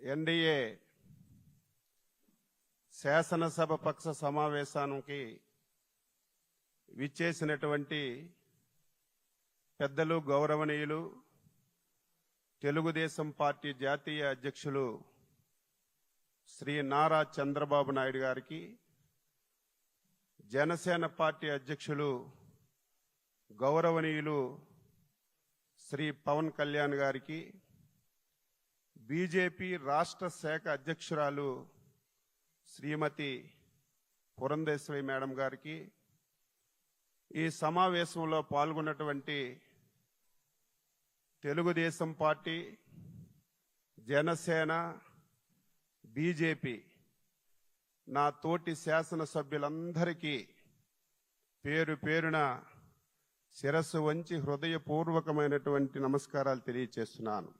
NDA శాసనసభ పక్ష సమావేశానికి విచ్చేసినటువంటి పెద్దలు గౌరవనీయులు తెలుగుదేశం పార్టీ జాతీయ అధ్యక్షులు శ్రీ నారా చంద్రబాబు నాయుడు గారికి జనసేన పార్టీ అధ్యక్షులు గౌరవనీయులు శ్రీ పవన్ కళ్యాణ్ గారికి బీజేపీ రాష్ట్ర శాఖ అధ్యక్షురాలు శ్రీమతి పురంధేశ్వరి మేడం గారికి ఈ సమావేశంలో పాల్గొన్నటువంటి తెలుగుదేశం పార్టీ జనసేన బీజేపీ నా తోటి శాసనసభ్యులందరికీ పేరు పేరున శిరస్సు వంచి హృదయపూర్వకమైనటువంటి నమస్కారాలు తెలియచేస్తున్నాను.